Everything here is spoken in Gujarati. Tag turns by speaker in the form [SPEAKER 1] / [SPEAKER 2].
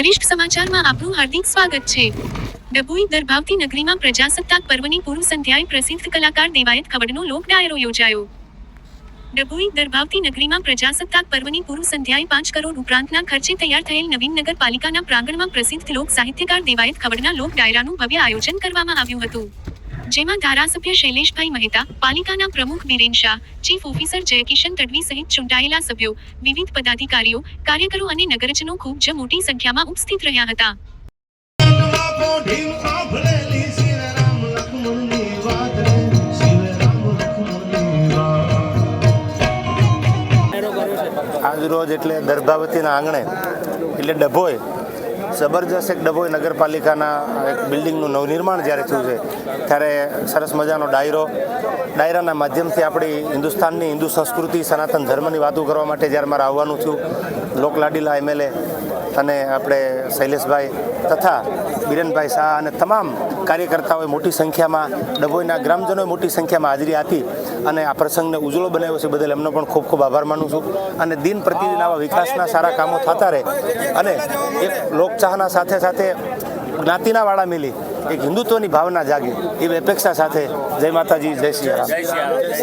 [SPEAKER 1] વરિષ્ઠ સમાચારમાં આપનું હાર્દિક સ્વાગત છે. ડભોઈ દરભાવતી નગરીમાં પ્રજાસત્તાક પર્વની પૂર્વ સંધ્યાએ પ્રસિદ્ધ કલાકાર દેવાયત ખવડનો લોક ડાયરો યોજાયો. ડભોઈ દરભાવતી નગરીમાં પ્રજાસત્તાક પર્વની પૂર્વ સંધ્યાએ પાંચ કરોડ ઉપરાંતના ખર્ચે તૈયાર થયેલ નવીન નગરપાલિકાના પ્રાંગણમાં પ્રસિદ્ધ લોક સાહિત્યકાર દેવાયત ખવડના લોક ડાયરાનું ભવ્ય આયોજન કરવામાં આવ્યું હતું. જેમાં ધારાસભ્ય શૈલેષભાઈ મહેતા, પાલિકાના પ્રમુખ બિરેન શાહ, ચીફ ઓફિસર જયકિશન તડવી સહિત ચૂંટાયેલા સભ્યો, વિવિધ પદાધિકારીઓ, કાર્યકરો અને નગરજનો ખૂબ જ મોટી સંખ્યામાં ઉપસ્થિત રહ્યા હતા.
[SPEAKER 2] આજ રોજ એટલે ગર્ભાવતીના આંગણે, એટલે ડભોઈ જબરજસ્ત એક ડભોઈ નગરપાલિકાના એક બિલ્ડિંગનું નવનિર્માણ જ્યારે થયું છે, ત્યારે સરસ મજાનો ડાયરો, ડાયરાના માધ્યમથી આપણી હિન્દુસ્તાનની હિન્દુ સંસ્કૃતિ, સનાતન ધર્મની વાતો કરવા માટે જ્યારે મારે આવવાનું થયું લોકલાડીલા એમએલએ અને આપણે શૈલેષભાઈ તથા બિરેનભાઈ શાહ અને તમામ કાર્યકર્તાઓએ મોટી સંખ્યામાં, ડભોઈના ગ્રામજનોએ મોટી સંખ્યામાં હાજરી આપી અને આ પ્રસંગને ઉજળો બનાવ્યો છે. બદલ એમનો પણ ખૂબ ખૂબ આભાર માનું છું. અને દિન પ્રતિદિન આવા વિકાસના સારા કામો થતા રહે અને એક લોકચાહના સાથે સાથે જ્ઞાતિના વાળા મિલી. એક હિન્દુત્વની ભાવના જાગી. એવી અપેક્ષા સાથે જય માતાજી જય શ્રી રામ.